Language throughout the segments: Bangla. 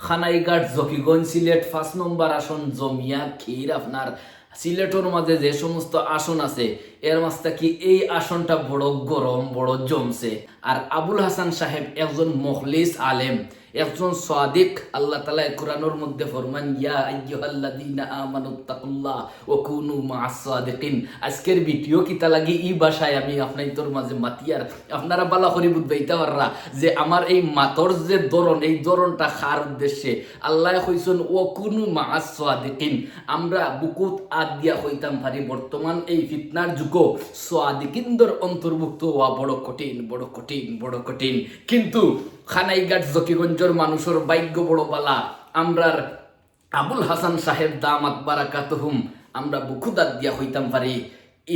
খানাইঘাট জকিগঞ্জ সিলেট পাঁচ নম্বর আসন জমিয়া খির আপনার। সিলেটের মাঝে যে সমস্ত আসন আছে, এর মাঝটা কি এই আসনটা বড় গরম, বড় জমছে। আর আবুল হাসান সাহেব একজন মখলিস আলেম। একজন সাদিক আল্লাহ তালা কোরআনোর মধ্যে ফরমান, ইয়া আইয়ুহাল্লাযীনা আমানুত্তাকুল্লাহ ওয়া কুনু মা'আস আজকের ভিডিও কিতা লাগি ই ভাষায় আমি আপনাই তোর মাঝে মাতিয়ার আপনারা বালা করি বুঝবাইতে পাররা যে আমার এই মাতর যে ধরন, এই ধরনটা খার উদ্দেশ্যে আল্লাহ কইছেন, ও কুনু মা'আস সাদিকিন। আমরা বুকুত আদ দিয়া হইতাম পারি বর্তমান এই ফিতনার যুগ সাদিকিনদের অন্তর্ভুক্ত হওয়া বড় কঠিন বড় কঠিন বড় কঠিন। কিন্তু খানাইঘাট জকিগঞ্জের মানুষের ভাগ্য বড় বালা। আমরার আবুল হাসান সাহেব দাম দামাত বারাকাতহুম, আমরা বুকুদাত দিয়া হইতাম পারি।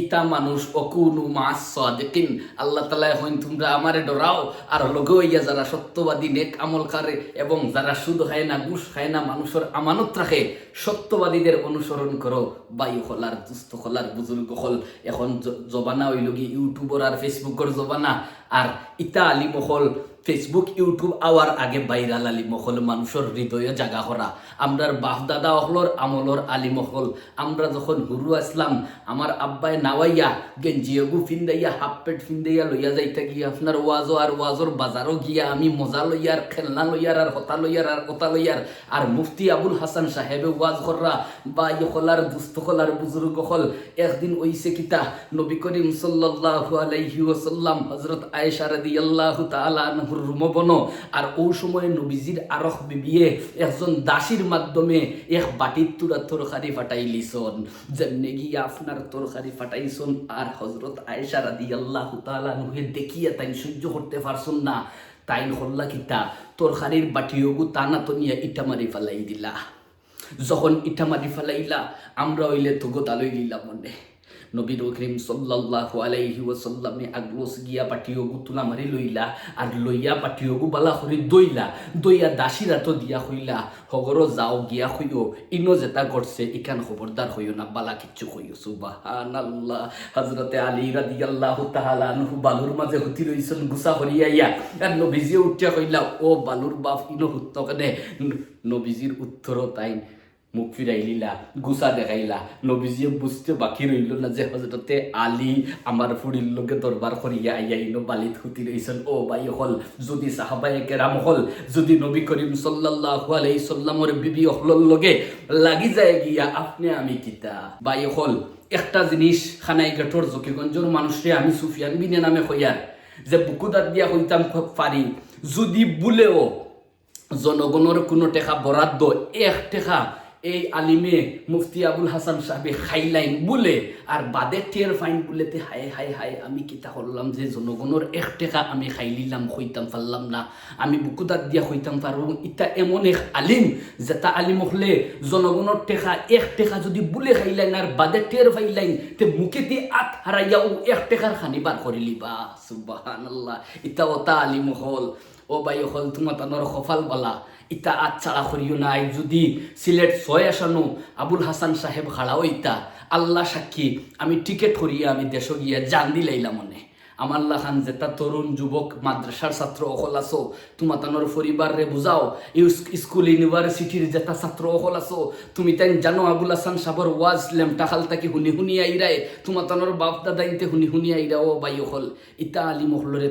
ইতা মানুষ অকুনু মাস সাদিকিন। আল্লাহ তালা হইন তোমরা আমারে ডরাও, আর লগে হইয়া যারা সত্যবাদী নেক আমল করে এবং যারা সুদ খায় না, ঘুষ খায় না, মানুষের আমানত রাখে, সত্যবাদীদের অনুসরণ করো। বায়ু হলার দুস্থ হলার বুজুর্গ হল এখন জবানা হইল কি, ইউটিউবর আর ফেসবুকের জবানা। আর ইতা আলী মহল ফেসবুক ইউটিউব আওয়ার আগে বাইরাল আলী মহল মানুষের হৃদয়ে জাগা করা আমরার বাপ দাদা হলর আমলর আলী মহল। আমরা যখন হুরু আসলাম আমার আব্বাই নাওয়াইয়া গেঞ্জিয়গু ফিন্দাইয়া হাফ পেট ফিন্দাইয়া লইয়া যাইতে গিয়া আপনার ওয়াজও আর ওয়াজর বাজারও গিয়া, আমি মজা লইয়ার খেলনা লইয়ার আর হতা লইয়ার আর কথা লইয়ার আর মুফতি আবুল হাসান সাহেবে ওয়াজ কররা বা ইহলার দুস্থ হলার বুজুর্গ হল। একদিন ওইসে কিতা, নবী করিম সাল্লাল্লাহু আলাইহি ওয়াসাল্লাম, হযরত আয়েশা রাদিয়াল্লাহু তাআলা আনহুর রুমবন আর ও সময় নবীজির আরখ বিবিয়ে একজন দাসীর মাধ্যমে এক বাটির তুরা তরকারি ফাটাইলিছন যেমনে গিয়া আপনার তরকারি ফাটাইছন আর হযরত আয়েশা রাদিয়াল্লাহু তাআলা আনহুকে দেখিয়া তাই সহ্য করতে পারছন না। তাই হল্লা কিতা। তরকারির বাটিওগু টানা তনিয়া ইটা মারি ফেলাই দিলা। যখন ইটা মারি ফেলাইলা, আমরা হইলে তো গোতালই লিলা মনে। নবীর করিম সাল্লাল্লাহু আলাইহি ওয়াসাল্লামে আগলোস গিয়া পাটিও গুতুলা মারি লইলা, আর লইয়া পাটিও গু বালা করি দইলা, দইয়া দাসিরা তো দিয়া হইলা হগর যাও গিয়া হইও, ইনো যেটা করছে ইখান খবরদার হইও না, বালা কিচ্ছু হইও, সুবহানাল্লাহ। হযরতে আলী রাদিয়াল্লাহু তাআলা আনহু বালুর মাঝে হুতি রইছেন গুসা হরিয়াইয়া আর নবীজি উঠিয়া কইলা, ও বালুর বাপ, ইনো হুত্ত কেনে নবীজির উত্তরও তাই মুখ ফিরাইলিলা গুসা দেখাইলা। নবীজিয়ে বুঝতে বাকি রইল না যে হজরতে আলী আমার ফুড়ির লোকে দরবার করিয়া আইয়া ইনো বালিত হুতি রইছেন ও বাই হল যদি সাহাবাই কেরাম হল যদি নবী করিম সাল্লাল্লাহু আলাইহি সাল্লামর বিবি হলর লগে লাগি যায় গিয়া, আপনি আমি কিতা? বাই হল একটা জিনিস খানাই গেটর জকিগঞ্জর মানুষরে আমি সুফিয়ান বিনে নামে হইয়ার যে বুকুদার দিয়া হইতাম পারি যদি বুলেও জনগণের কোনো টেকা বরাদ্দ এক টেকা এই আলিমে মুফতি আবুল হাসান সাহেবে খাইলাইন বলে আর বাদে টের ফাইন বলেতে হায় হায় হায় আমি কিতা করলাম যে জনগণের এক টেকা আমি খাইলিলাম হইতাম পারলাম না। আমি বুকুদাত দিয়া হইতাম পারব ইটা এমন এক আলিম যেটা আলিম হলে জনগণের টেকা এক টেকা যদি বুলে খাইলাইন আর বাদে টের ফাইলাইন, তে মুখেতে আত হারাইয়াও এক টেকার খানিবার করিলিবা সুবাহান আল্লাহ ইটা ওটা আলিম হল। ও বাই হল তোমা তানোর সফাল বলা। ইতা আচ্ছাড়া করিও নাই। যদি সিলেট ছয় আসানো, আবুল হাসান সাহেব খাড়াও ইতা আল্লাহ সাক্ষী, আমি টিকেট করিয়া আমি দেশ গিয়া জান দিলাইলাম মনে। আমার লাখান যেটা তরুণ যুবক, মাদ্রাসার ছাত্র অকল আছো তোমার তানোর পরিবার বুঝাও স্কুল, ইউনিভার্সিটির যেটা ছাত্র অকল আছো, তুমি তাই জানো আবুল হাসান সাবর ওয়াজ লেমটা খাল তাকে হুনি হুনি আইরায় তোমার তানোর বাপ দাদা ইনতে হুনি হুনি আইরা ও বাই অকল। ইতা আলী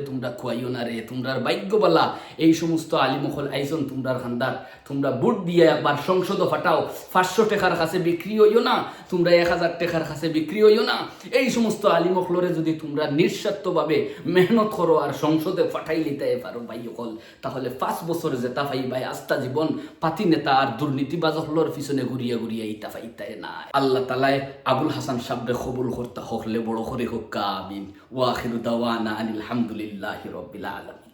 তোমরা খুয়াইও না রে, তোমরার ভাগ্যবালা, এই সমস্ত আলী মহল আইসন তোমরার খান্দার। তোমরা বুট দিয়ে একবার সংসদ ফাটাও, পাঁচশো টাকার কাছে বিক্রি হইও না, তোমরা এক হাজার টাকার কাছে বিক্রি হইও না। এই সমস্ত আলী মহলরে যদি তোমরা নিঃস্বার্থভাবে মেহনত করো আর সংসদে ফাটাই লিতে পারো ভাই হল তাহলে পাঁচ বছর জেতা ভাই ভাই, আস্থা জীবন, পাতি নেতা আর দুর্নীতিবাজ হলর পিছনে ঘুরিয়া ঘুরিয়া ইতা পাইতাই না আল্লাহ তালায় আবুল হাসান সাবরে কবুল করতে হকলে বড় করে হোক, আমিন। ওয়াখিরু দাওয়ানা আনিল হামদুলিল্লাহি রব্বিল আলামিন।